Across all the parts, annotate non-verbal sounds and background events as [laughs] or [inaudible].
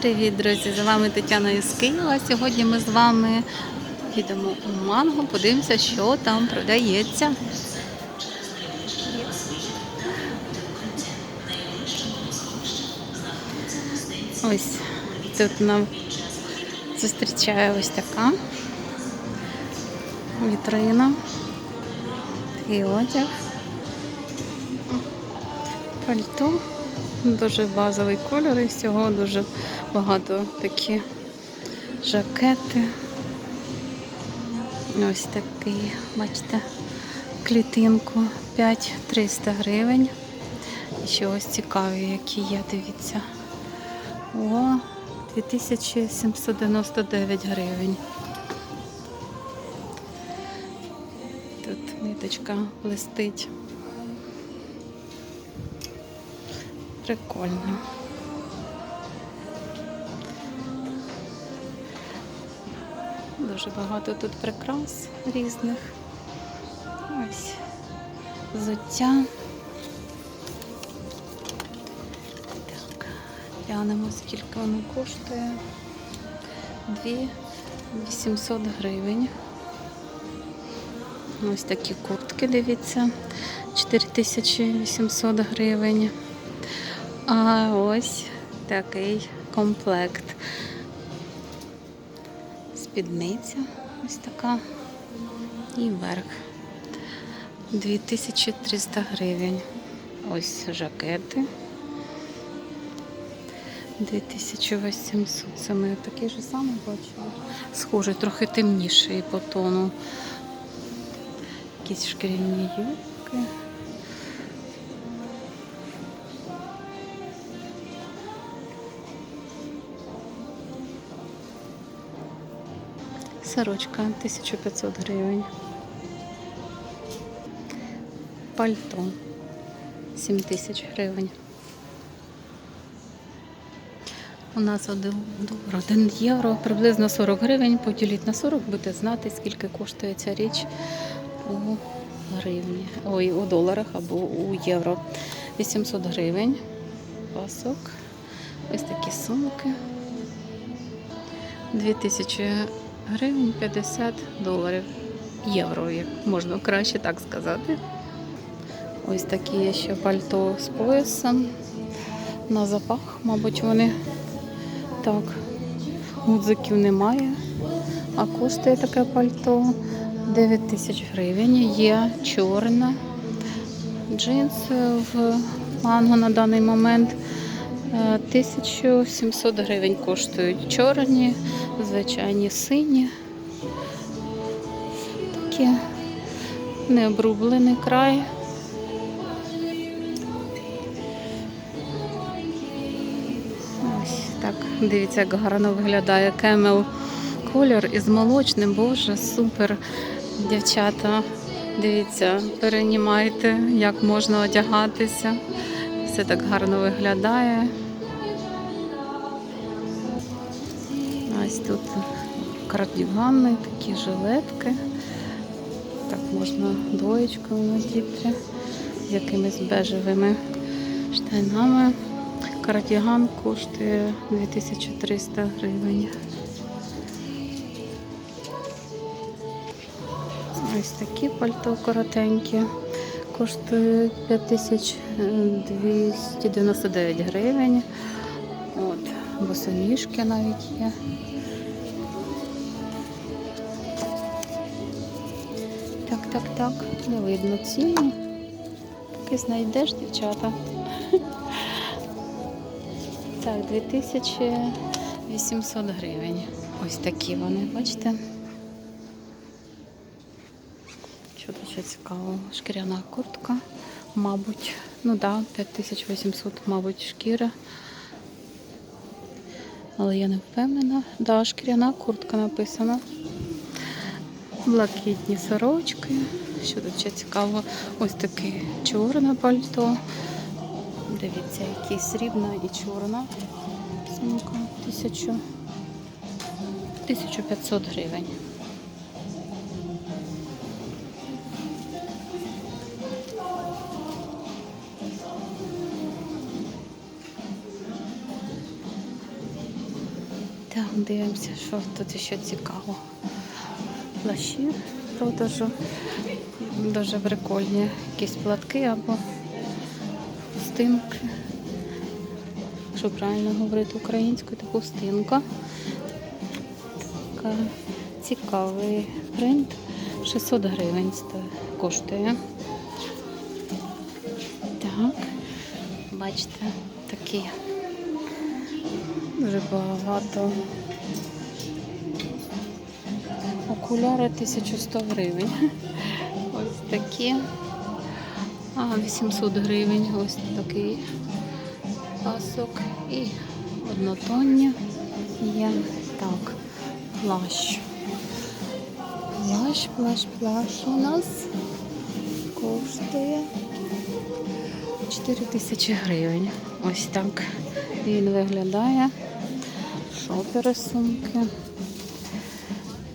Привіт, друзі! З вами Тетяна із Києва. Сьогодні ми з вами їдемо у манго, подивимося, що там продається. Ось тут нам зустрічає ось така вітрина. Такий одяг. Пальто. Дуже базовий кольор і всього дуже багато такі жакети. Ось такий, бачите, клітинку 5-300 гривень. І ще ось цікаві, які є, дивіться. О, 2799 гривень. Тут ниточка блистить. Прикольно. Дуже багато тут прикрас різних. Ось взуття. Так, глянемо, скільки воно коштує. 2800 гривень. Ось такі куртки, дивіться, 4800 гривень. А ось такий комплект. Спідниця ось така. І верх. 2300 гривень. Ось жакети. 2800. Це ми такий же самий бачили. Схожий, трохи темніший по тону. Якісь шкіряні юбки. Сорочка 1500 гривень. Пальто 7000 гривень. У нас 1 долар, 1 євро, приблизно 40 гривень. Поділіть на 40, будете знати, скільки коштує ця річ у гривні. Ой, у доларах або у євро. 800 гривень. Пасок. Ось такі сумки. 2000 гривень 50 доларів. Євро, як можна краще так сказати. Ось такі є ще пальто з поясом. На запах, мабуть, вони так. Гудзиків немає. А коштує таке пальто 9 тисяч гривень. Є чорне. Джинси в манго на даний момент. Е, 1700 гривень коштують чорні, звичайні сині. Такі необрублений край. Ось так, дивіться, як гарно виглядає кемел колір із молочним. Боже, супер, дівчата. Дивіться, перенімайте, як можна одягатися. Все так гарно виглядає. Ось тут кардігани, такі жилетки. Так можна двоєчкою надіти з якимись бежевими штанами. Кардіган коштує 2300 гривень. Ось такі пальто коротенькі. Коштує 5299 гривень. От, босоніжки навіть є. Так, так, так, не видно ціну. Поки знайдеш, дівчата. Так, 2800 гривень. Ось такі вони, бачите? Що цікаво? Шкіряна куртка, мабуть. Ну так, да, 5800, мабуть, шкіра. Але я не впевнена. Да, шкіряна куртка написана. Блакитні сорочки. Що тут цікаво? Ось таке чорне пальто. Дивіться, які срібна і чорна. Сумка 1500 гривень. Так, дивимося, що тут ще цікаво. Плащі продажу. Дуже прикольні. Якісь платки або хустинки. Якщо правильно говорити українською, то хустинка. Така цікавий принт. 600 гривень коштує. Так, бачите, такі дуже багато. Окуляри 1100 гривень. [laughs] Ось такі. А, 800 гривень. Ось такий пасок. І однотонні є. Так, плащ. Плащ, плащ, плащ у нас коштує 4 тисячі гривень. Ось так він виглядає. Шопери сумки.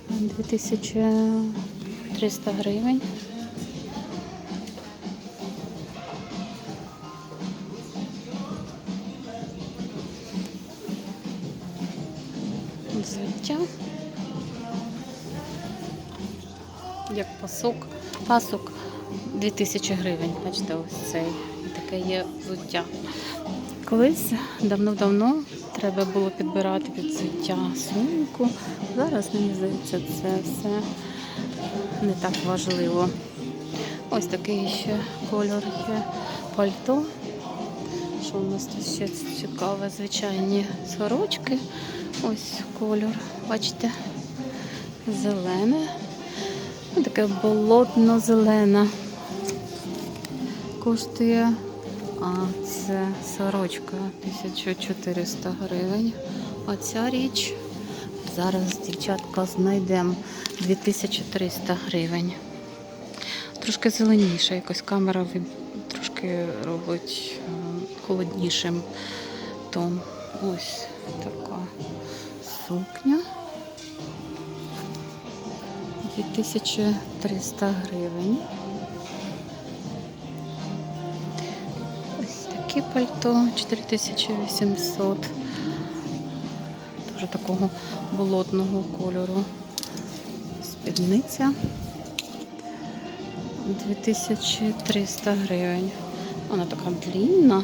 2300 гривень. Взуття. Як пасок. Пасок 2000 гривень. Бачите, ось цей. Таке є взуття. Колись давно-давно треба було підбирати під взуття сумку. Зараз, мені здається, це все не так важливо. Ось такий ще кольор є пальто. Що у нас тут ще цікаве? Звичайні сорочки. Ось кольор, бачите, зелене. Таке болотно-зелене. Коштує, а це сорочка 1400 гривень. А ця річ зараз, дівчатка, знайдемо 2300 гривень. Трошки зеленіше, якось камера трошки робить е, холоднішим тон. Ось така сукня. 2300 гривень. Такі пальто 4800. Дуже такого болотного кольору. Спідниця 2300 гривень. Вона така длінна.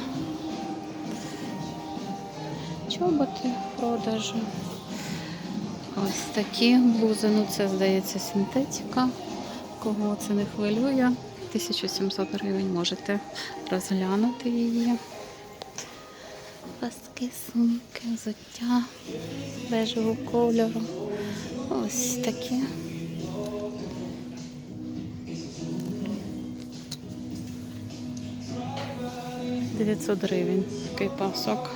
Чоботи в продажу. Ось такі блузи, ну це здається синтетика. Кого це не хвилює, 1700 гривень можете розглянути її. Паски, сумки, взуття бежевого кольору. Ось такі. Дев'ятсот гривень такий пасок.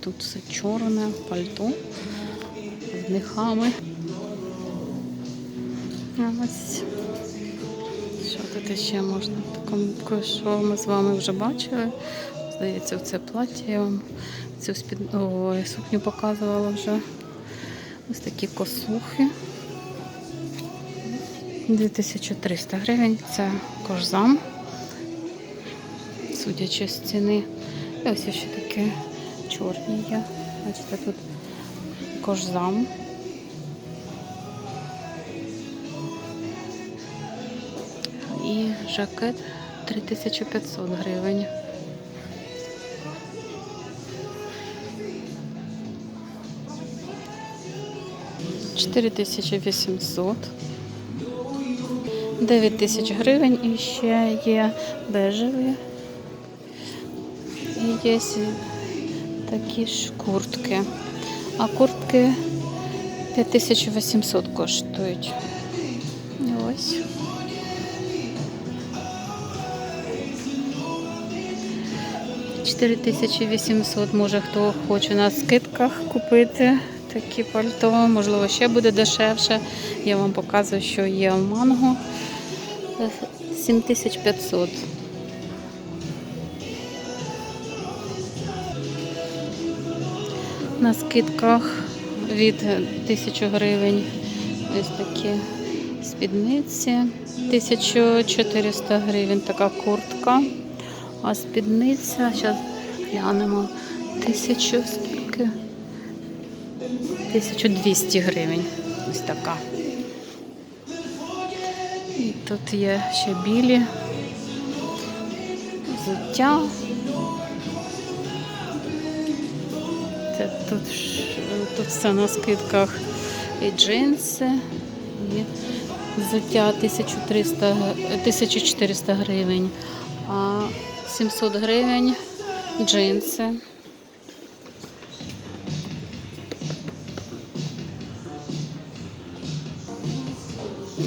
Тут все чорне, пальто з мехами. Ось що тут ще можна? Такому, що ми з вами вже бачили. Здається, це плаття я вам цю спід... Ой, сукню показувала вже. Ось такі косухи. 2300 гривень. Це кожзам, судячи з ціни. І ось ще таке чорні є. Бачите, тут кожзам. І жакет 3500 гривень. Чотири тисячі вісімсот. 9 тисяч гривень і ще є бежеві. І є такі ж куртки. А куртки 5800 коштують. 4800, може хто хоче на скидках купити такі пальто, можливо, ще буде дешевше. Я вам показую, що є в манго 7500. На скидках від 1000 гривень ось такі спідниці, 1400 гривень така куртка. А спідниця зараз Глянемо. Тисячу скільки? 1200 гривень. Ось така. І тут є ще білі. Взуття. Це тут, тут все на скидках і джинси, і взуття 1300, г- 1400 гривень, а 700 гривень джинси.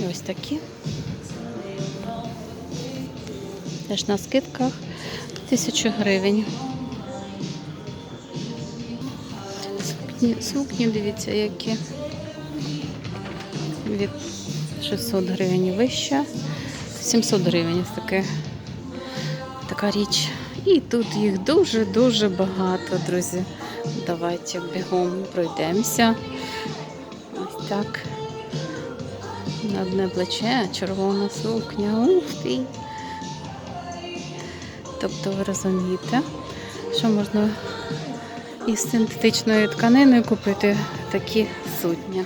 Ось такі. Теж на скидках 1000 гривень. Сукні, сукні, дивіться, які від 600 гривень вище. 700 гривень ось таке, така річ. І тут їх дуже-дуже багато, друзі. Давайте бігом пройдемося. Ось так. На одне плече червона сукня. Ух ти! Тобто ви розумієте, що можна із синтетичної тканини купити такі сутні.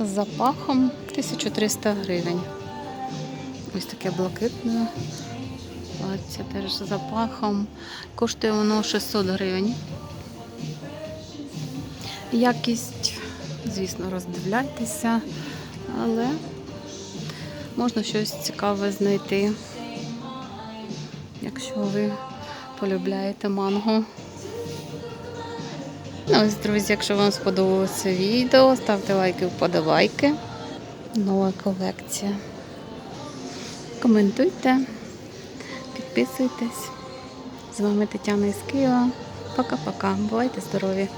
З запахом 1300 гривень. Ось таке блакитне. Плаття теж з запахом. Коштує воно 600 гривень. Якість, звісно, роздивляйтеся, але можна щось цікаве знайти, якщо ви полюбляєте манго. Ну, ось, друзі, якщо вам сподобалося відео, ставте лайки, вподобайки. Нова колекція. Коментуйте, підписуйтесь. З вами Тетяна із Києва. Пока-пока. Бувайте здорові!